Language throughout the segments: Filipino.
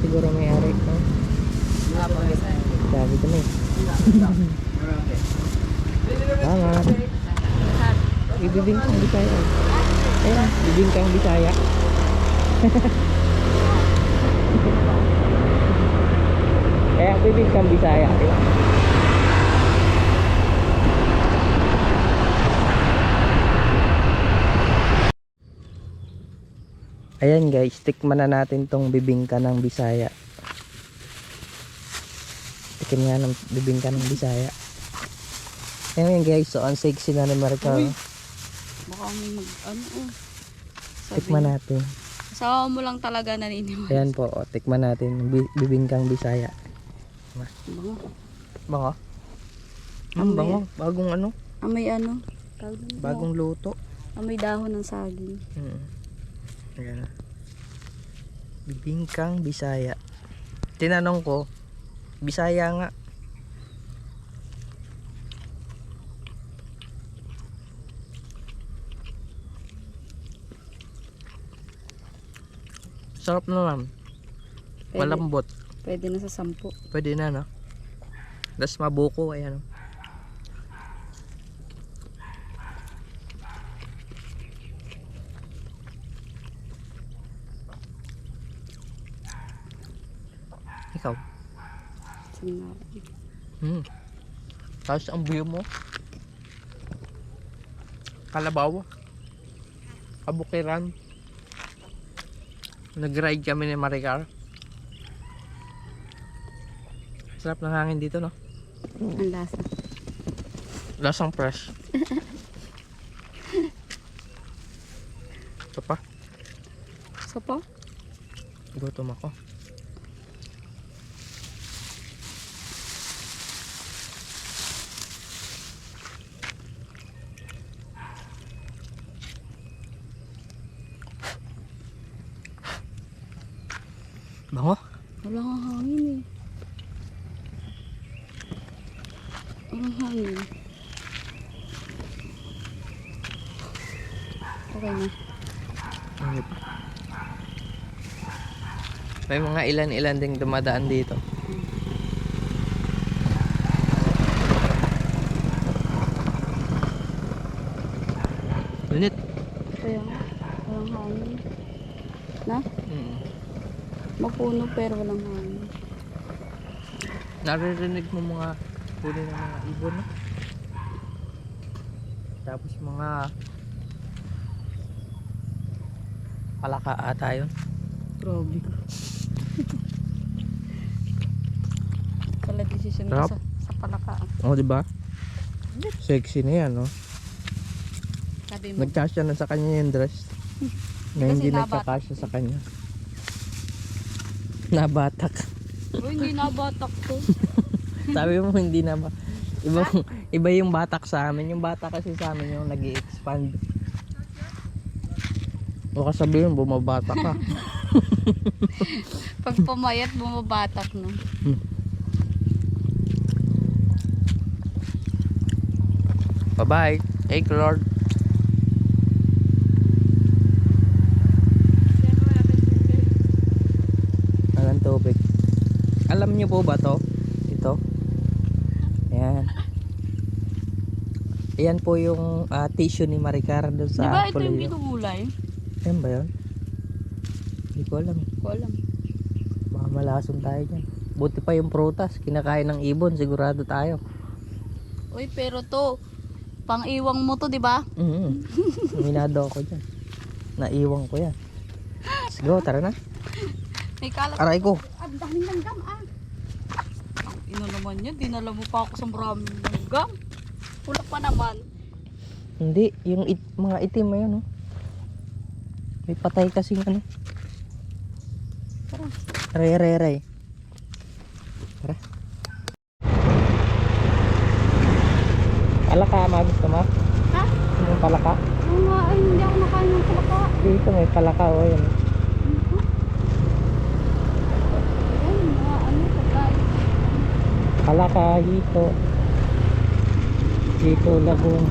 siguro may-ari. No? Sabi ko na eh. Tama. Ibibingkang Bisaya. Ayan, bibingkang Bisaya. Kaya bibingkang Bisaya. Diba? Ayan guys, tikman na natin tong bibingka ng Bisaya. Tikim nga ng bibingka ng Bisaya. Ayan guys, so ang sexy na ni Maricel. Uy. Baka may mag, ano oh. Sabi, Tikman natin. Asawa mo lang talaga naniniwala. Ayan po, o, tikman natin bibingkang Bisaya. Bango. Bango? Ang bango. Bagong ano? Amoy ano? Bagong luto. Amoy dahon ng saging. Mm. Ayan. Bibingkang Bisaya. Tinanong ko, Bisaya nga. Sarap naman. Pwede, Malambot. pwede na sa sampu. Pwede na, no? Tapos mabuko, ayan. Ikaw? Hmm. Tapos ang view mo? Kalabaw. Kabukiran. Nag-ride kami ni Maricar. Sarap ng hangin dito, no? Ang lasa. Lasang fresh. Ito pa. So po? Gutom ako. Bango? Wala nga hangin eh. Walang hangin. Okay na. Pa. May mga ilan-ilan ding dumadaan dito. Unit. Kaya. Walang hangin. Na? Mm. Mapuno pero walang hangin. Naririnig mo mga huli ng mga ibon, no? Tapos mga palaka ata yun. Grabe. Pala decision ko sa, sa palaka. Oo, di ba? Sexy na yan, no? Sabi mo. Nagkasya na sa kanya yung dress. na hindi nagkakasya sa kanya. Nabatak. Uy, hindi nabatak to. Sabi mo hindi na ba? Iba, iba yung batak sa amin. Yung batak kasi sa amin yung nag expand Baka sabihin, bumabata ka. Pag pumayat, bumabatak no. Bye-bye. Thank you, Lord. Tubig. Alam niyo po ba to? Ito? Ayan. Ayan po yung ah, tissue ni Maricar doon sa ba ito yung Puliyo. ginugulay? Ayan ba yun? Hindi ko alam. Ko alam. Baka malason tayo dyan. Buti pa yung prutas. Kinakain ng ibon. Sigurado tayo. Uy, pero to, pang-iwang mo to, di ba? Mm Minado ako dyan. Naiwang ko yan. Let's go, tara na. Aray ko. Ang daming langgam ah. Ang ina naman yan, dinala mo pa ako sa maraming langgam. Kulak pa naman. Hindi, yung it, mga itim na yun, oh. May patay kasing ano. Tara. Aray, aray, aray. Tara. Palaka, ma gusto mo? Ha? Yung palaka? Oo nga, ay, hindi ako nakain ng palaka. Dito may palaka, oh, yun. Alaka, Hiko Hiko Lagoon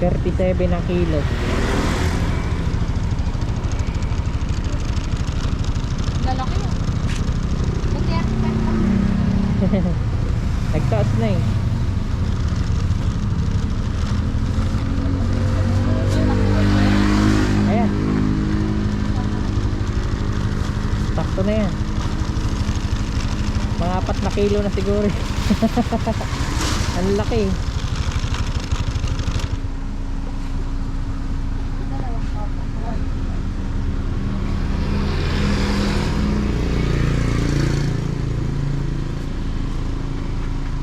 Thirty-seven na kilo. Nagtaas na eh. Ayan. Sakto na yan. Mga apat na kilo na siguro. Ang laki. eh.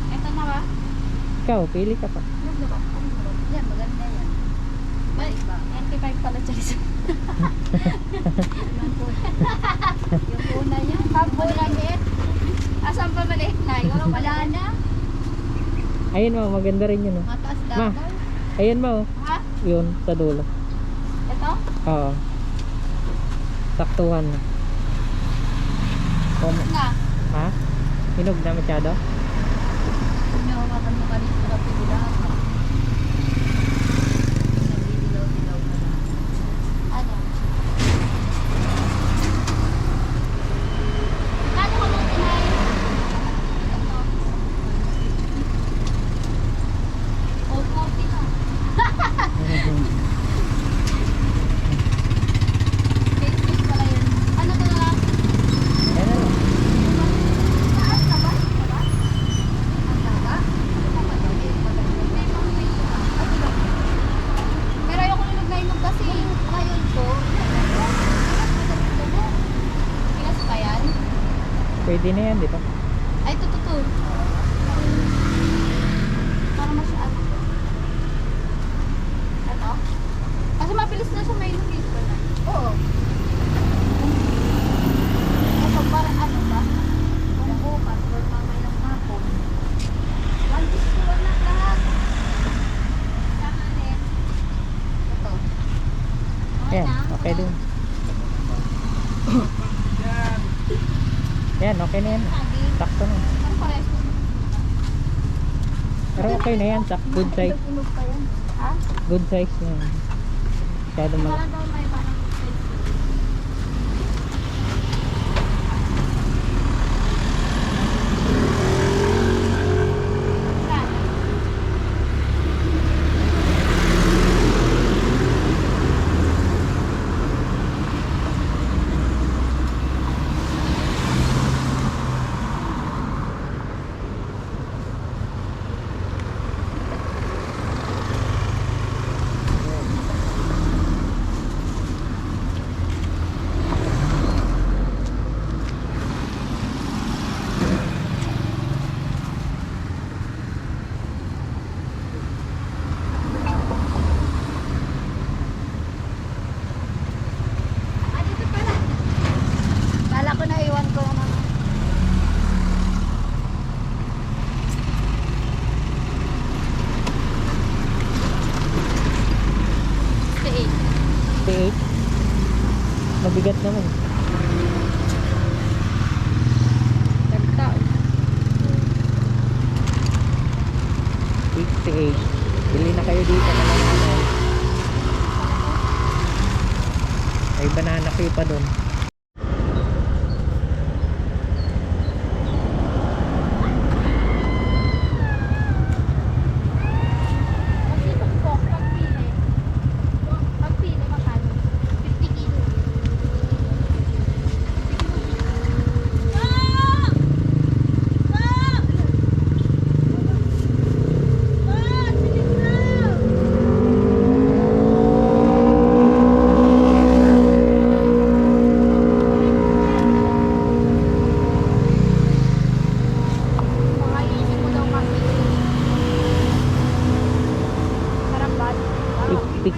Ito na ba? Ikaw, pili ka pa. Yan, maganda yan. Ay, 95 pala Charis. yung una yan. Pabulanit. Asan pa maliit na? Yung wala na. Ayun mo, maganda rin yun. Oh. Mataas Ma. daw. Ayun mo, Ha? yun, sa dulo. Ito? Oo. Saktuhan na. Kom- Na. ha? Hinog na masyado? Hinawakan mo kanina sa kapilaan. Nagdidilaw-dilaw na lang. Ano? Paano ka mo kinain? Ito. Oh, 40 na. Face pala yun. Ano to na lang? Ayun na lang. Taas na ba? Wala? Ang taba? Ano ba madali? Madali. May mga may tuba. Ay, diba? Pero ayoko nilog na inog kasi ngayon ko, madali tubo. Pilas pa yan? Pwede na yan, di ba? Ay, ito. Para masyado. Ano? Kasi mabilis na siya may eh. Oo. Ito, parang ano ba? Kung bukas, or mamayang hapon. One piece ko na lahat. Ito. Okay Yan, na? okay din. Yan, okay na yan. Sakto na. Pero okay na yan, good size. Good size na yan. Masyado mal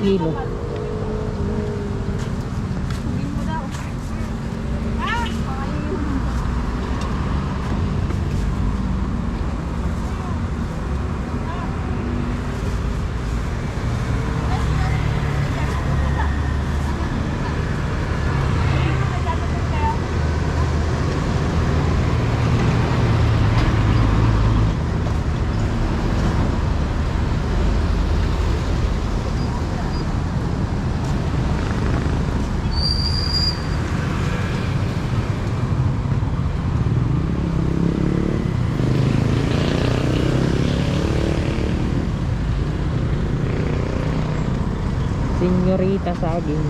kilo. Senyorita saging.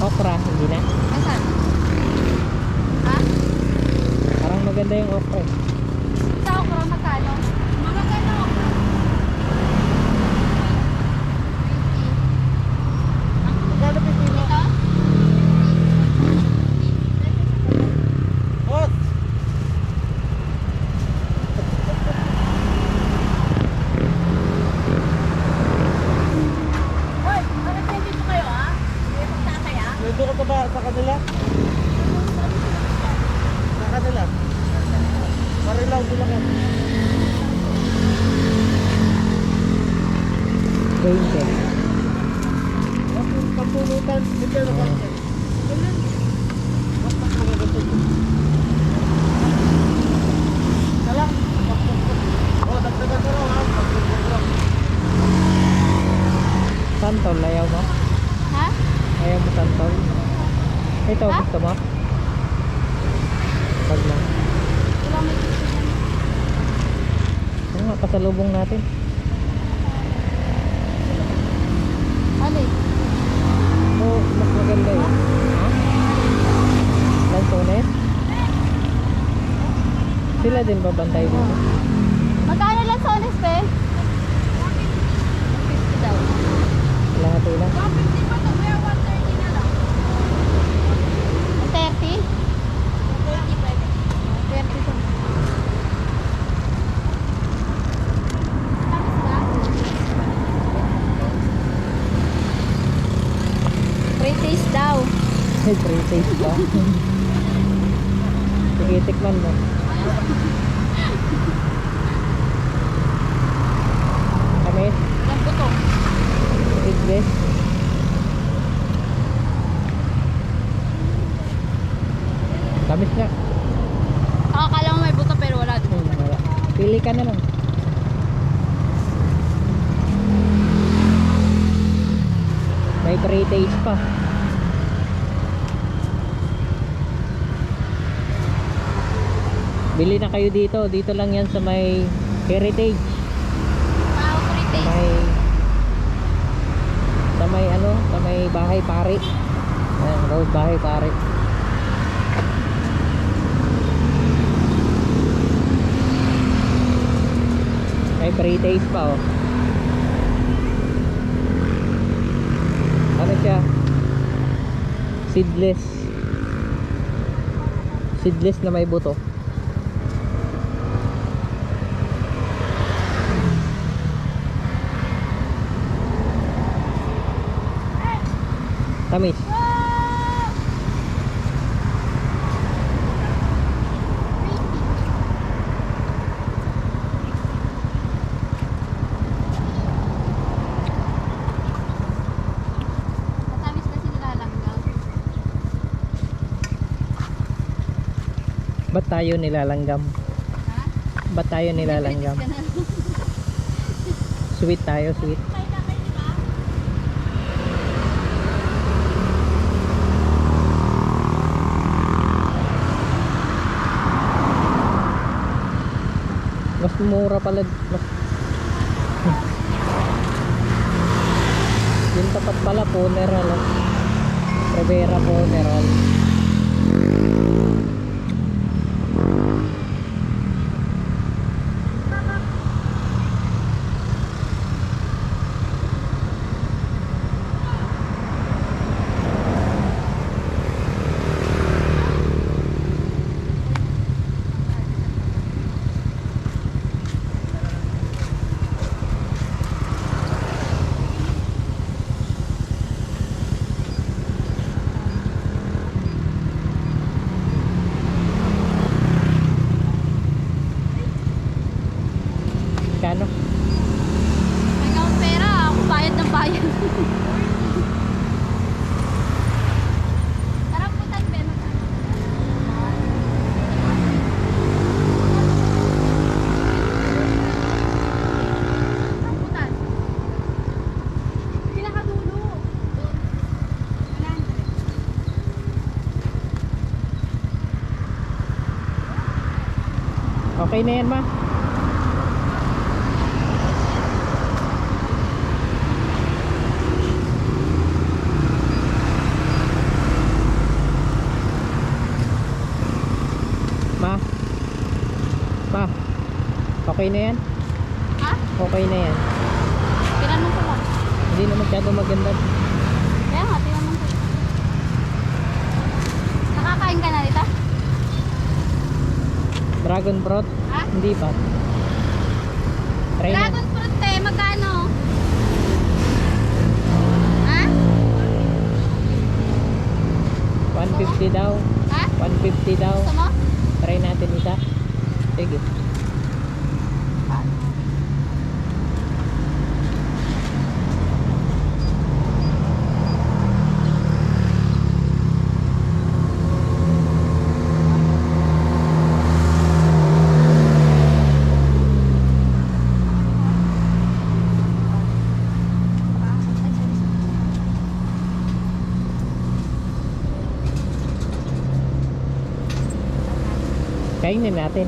Okra, hindi na. Nasaan? Ha? Parang maganda yung okra. 20. Kapulutan, magkano ka? Tantol, ayaw mo? Ha? Ayaw mo tantol? Ito, ha? gusto mo? Wag lang. Wala mo. Ano nga, pasalubong natin. Alin? Oo, mas maganda yun. Ha? Lansones? Sila din ba bantay dito? Magkano lang sa honest, pe? 150 daw. Lahat lang. 150 pa to, kaya 130 na lang. 30? 30 pwede. 30 to. Tapos ba? Free taste daw. Free taste ba? Sige, tikman mo. Kami, Yan po to. Seedless. Tamis nga. Akakala mo may buto pero wala. Hmm, wala. Pili ka na lang. May taste pa. Bili na kayo dito. Dito lang yan sa may heritage. Wow, Sa taste. may sa may ano, sa may bahay pari. Ayan, road bahay pari. May taste pa oh. Ano siya? Seedless. Seedless na may buto. Tamis. Ba't tayo nilalanggam? Ha? Ba't tayo nilalanggam? Sweet tayo, sweet. Mas mura pala. Mas... Yung tapat pala, funeral. ah. Rivera funeral. Kano? May akong pera, ako bayad ng bayad. Karambutan, Ben. Karambutan. Pinakadulo. Doon. 100. Okay na yan ma? Ma? Ma? Okay na yan? Ha? Okay na yan. Tinanong ko lang. Hindi na masyado maganda. Kaya nga, tinanong ko. Nakakain ka na dito? Dragon fruit? Ha? Hindi pa. Try na. Dragon fruit eh, magkano? Ha? 150 daw. Ha? 150 daw. Gusto mo? Try natin isa. Sige. Kainin natin.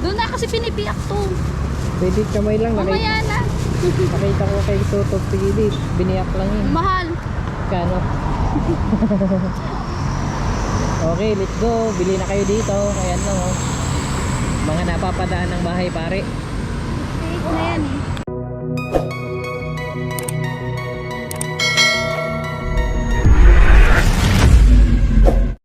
Doon na kasi pinipiyak to. Pwede kamay lang. Mamaya na. nakita ko kay Toto Pili. Biniyak lang yun. Mahal. Kano? okay, let's go. Bili na kayo dito. Ayan lang oh. Mga napapadaan ng bahay pare. Fake na yan eh.